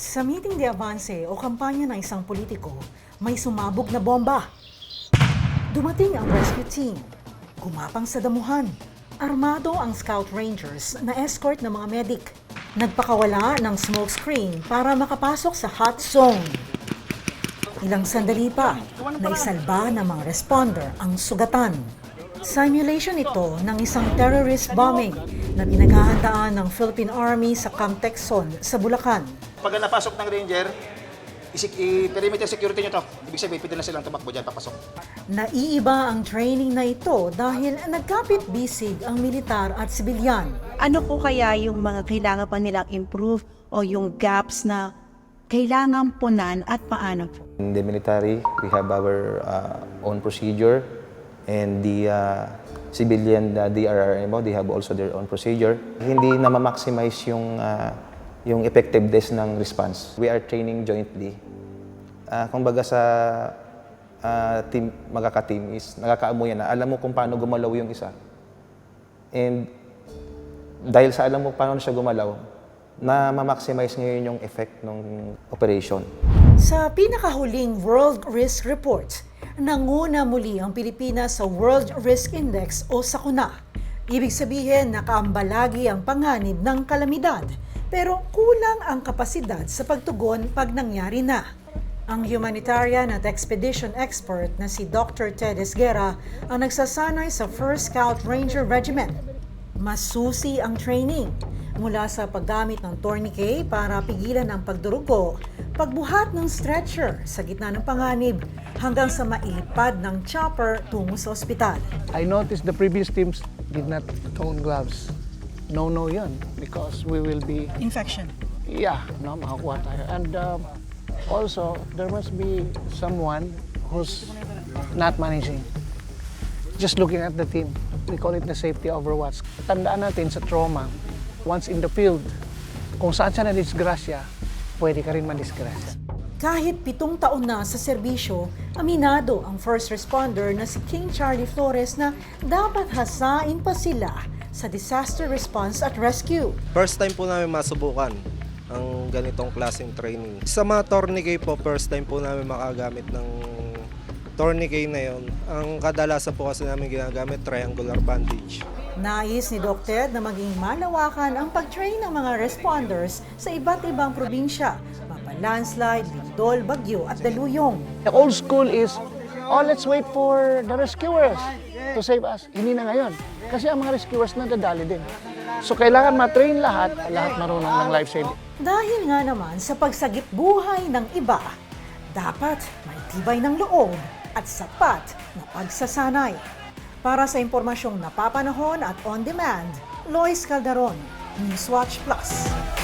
Sa meeting de avance o kampanya ng isang politiko, may sumabog na bomba. Dumating ang rescue team. Gumapang sa damuhan. Armado ang Scout Rangers na escort ng mga medic. Nagpakawala ng smoke screen para makapasok sa hot zone. Ilang sandali pa, naisalba ng mga responder ang sugatan. Simulation ito ng isang terrorist bombing na pinaghahandaan ng Philippine Army sa Camp Texon sa Bulacan. Pag napasok ng ranger, isik, i-perimeter security nyo to. Ibig sabihin, pwede na silang tumakbo dyan, papasok. Naiiba ang training na ito dahil nagkapit-bisig ang militar at sibilyan. Ano po kaya yung mga kailangan pa nilang improve o yung gaps na kailangan punan at paano po? In the military, we have our uh, own procedure, and the uh, civilian uh, DRRMO, they have also their own procedure. Hindi na ma-maximize yung, uh, yung effectiveness ng response. We are training jointly. Uh, kung baga sa uh, team, magkaka-team is nakakaamoy na alam mo kung paano gumalaw yung isa. And dahil sa alam mo paano siya gumalaw, na ma-maximize ngayon yung effect ng operation. Sa pinakahuling World Risk Report, nanguna muli ang Pilipinas sa World Risk Index o sakuna. Ibig sabihin, nakaambalagi ang panganib ng kalamidad, pero kulang ang kapasidad sa pagtugon pag nangyari na. Ang humanitarian at expedition expert na si Dr. Ted Esguera ang nagsasanay sa 1st Scout Ranger Regiment. Masusi ang training mula sa paggamit ng tourniquet para pigilan ang pagdurugo, pagbuhat ng stretcher sa gitna ng panganib hanggang sa mailipad ng chopper tungo sa ospital. I noticed the previous teams did not own gloves. No, no yun. Because we will be, Infection. yeah, no, makakuha tayo. And um, also, there must be someone who's not managing. Just looking at the team. We call it the safety overwatch. Tandaan natin sa trauma, once in the field, kung saan siya na-disgrasya, pwede ka rin ma-disgrasya. Kahit pitong taon na sa serbisyo, aminado ang first responder na si King Charlie Flores na dapat hasain pa sila sa disaster response at rescue. First time po namin masubukan ang ganitong klaseng training. Sa mga tourniquet po, first time po namin makagamit ng tourniquet na yon. Ang kadalasan po kasi namin ginagamit, triangular bandage. Nais ni Doc Ted na maging malawakan ang pag-train ng mga responders sa iba't ibang probinsya, mapa landslide, lindol, bagyo at daluyong. The old school is, oh, let's wait for the rescuers to save us. Hindi na ngayon. Kasi ang mga rescuers nadadali din. So kailangan matrain lahat, lahat marunong ng life saving. Dahil nga naman sa pagsagip buhay ng iba, dapat may tibay ng loob at sapat na pagsasanay. Para sa impormasyong napapanahon at on demand, Lois Calderon, Newswatch Plus.